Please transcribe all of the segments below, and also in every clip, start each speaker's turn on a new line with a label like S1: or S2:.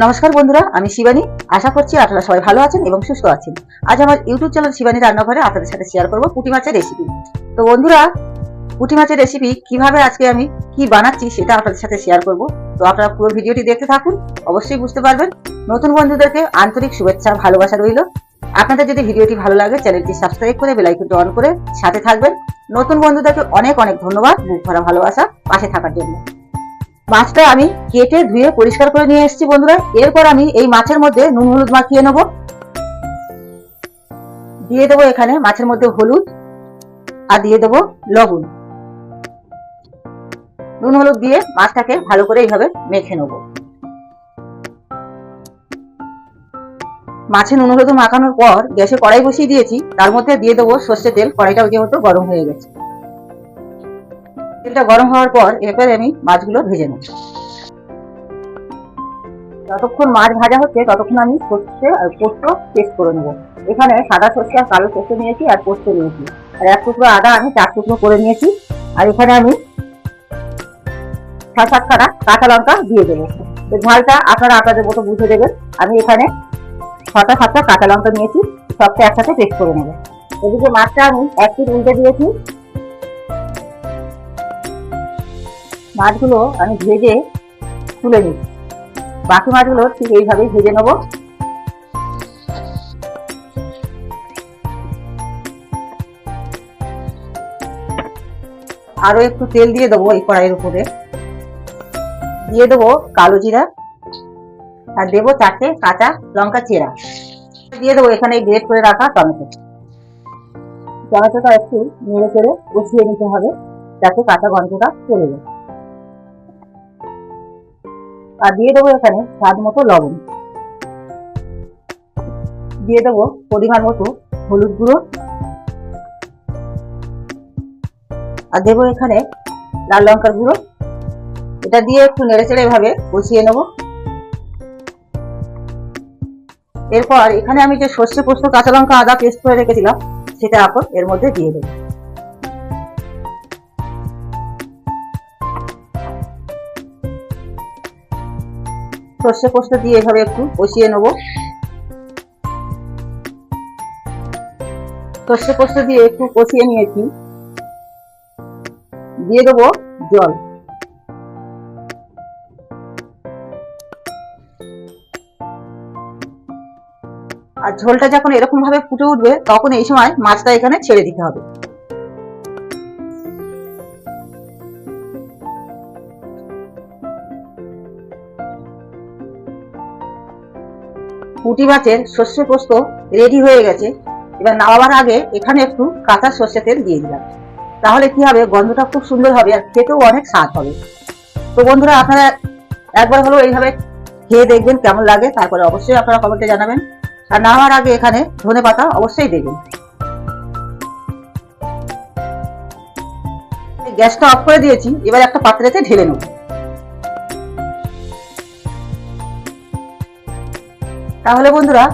S1: নমস্কার বন্ধুরা, আমি শিবানী। আশা করছি আপনারা সবাই ভালো আছেন এবং সুস্থ আছেন। আজ আমার ইউটিউব চ্যানেল শিবানী রান্নাঘরে আপনাদের সাথে শেয়ার করব পুঁটি মাছের রেসিপি তো বন্ধুরা, পুঁটি মাছের রেসিপি কীভাবে আজকে আমি কি বানাচ্ছি সেটা আপনাদের সাথে শেয়ার করব। তো আপনারা পুরো ভিডিওটি দেখতে থাকুন, অবশ্যই বুঝতে পারবেন। নতুন বন্ধুদেরকে আন্তরিক শুভেচ্ছা ভালোবাসা রইল। আপনাদের যদি ভিডিওটি ভালো লাগে চ্যানেলটি সাবস্ক্রাইব করে বেলাইকনটি অন করে সাথে থাকবেন। নতুন বন্ধুদেরকে অনেক অনেক ধন্যবাদ বুক ভরা ভালোবাসা, পাশে থাকার জন্য। মাছটা আমি কেটে ধুয়ে পরিষ্কার করে নিয়ে এসেছি বন্ধুরা। এরপর আমি এই মাছের মধ্যে নুন হলুদ মাখিয়ে নেব। দিয়ে দেবো এখানে মাছের মধ্যে হলুদ আর দিয়ে দেবো লবণ। নুন হলুদ দিয়ে মাছটাকে ভালো করে এইভাবে মেখে নেব। মাছে নুন হলুদ মাখানোর পর গ্যাসে কড়াই বসিয়ে দিয়েছি। তার মধ্যে দিয়ে দেবো সর্ষে তেল। কড়াইটাও যেহেতু গরম হয়ে গেছে। তেলটা গরম হওয়ার পর এরপরে আমি মাছগুলো ভেজে নেব। যতক্ষণ মাছ ভাজা হচ্ছে, ততক্ষণ আমি সর্ষে আর পোস্ত পেস্ট করে নেব। এখানে সাদা সর্ষে আর কালো সর্ষে নিয়েছি আর পোস্ত নিয়েছি। আর এক টুকরো আদা আমি চার টুকরো করে নিয়েছি। আর এখানে আমি ছয় সাত কাঁচা লঙ্কা দিয়ে দেবো। তো ঝালটা আপনারা আপনাদের মতো বুঝে দেবেন। আমি এখানে ছটা সাতটা কাঁচা লঙ্কা নিয়েছি। সবটা একসাথে পেস্ট করে নেব। এদিকে মাছটা আমি এক পিট উল্টে দিয়েছি। মাছগুলো আমি ভেজে তুলে নিচ্ছি বাকি মাছগুলো ঠিক এইভাবেই ভেজে নেব। আরও একটু তেল দিয়ে দেবো এই কড়াইয়ের উপরে। দিয়ে দেবো কালো জিরা আর দেবো চারটে কাঁচা লঙ্কা চেরা। দিয়ে দেবো এখানে গ্রেট করে রাখা টমেটো। টমেটোটা একটু নেড়ে চেড়ে কষিয়ে নিতে হবে যাতে কাঁচা গন্ধটা চলে যায়। আর দিয়ে দেবো এখানে স্বাদ মতো লবণ। দিয়ে দেবো পরিমাণ মতো হলুদ গুঁড়ো। আর দেবো এখানে লাল লঙ্কার গুঁড়ো। এটা দিয়ে একটু নেড়ে চেড়ে এভাবে কষিয়ে নেব। এরপর এখানে আমি যে সর্ষে পোস্ত কাঁচা লঙ্কা আদা পেস্ট করে রেখেছিলাম, সেটা এখন এর মধ্যে দিয়ে দেবো। সর্ষে পোস্ত দিয়ে এভাবে একটু কষিয়ে নেব। সর্ষে পোস্ত দিয়ে একটু কষিয়ে নিয়েছি। দিয়ে দেবো জল। আর ঝোলটা যখন এরকম ভাবে ফুটে উঠবে, তখন এই সময় মাছটা এখানে ছেড়ে দিতে হবে। পুঁটি মাছের সর্ষে পোস্ত রেডি হয়ে গেছে। এবার নামাবার আগে এখানে একটু কাঁচা সর্ষে তেল দিয়ে দিলাম। তাহলে কি হবে? গন্ধটা খুব সুন্দর হবে আর খেতেও অনেক স্বাদ হবে। তো বন্ধুরা, আপনারা একবার হলো এইভাবে খেয়ে দেখবেন কেমন লাগে। তারপরে অবশ্যই আপনারা কমেন্টে জানাবেন। আর নামার আগে এখানে ধনে পাতা অবশ্যই দেবেন। গ্যাসটা অফ করে দিয়েছি। এবার একটা পাত্রেতে ঢেলে নেব। তাহলে বন্ধুরা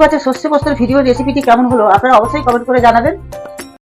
S1: মাছের শস্য পোস্তের ভিডিও রেসিপিটি কেমন হলো আপনারা অবশ্যই কমেন্ট করে জানাবেন।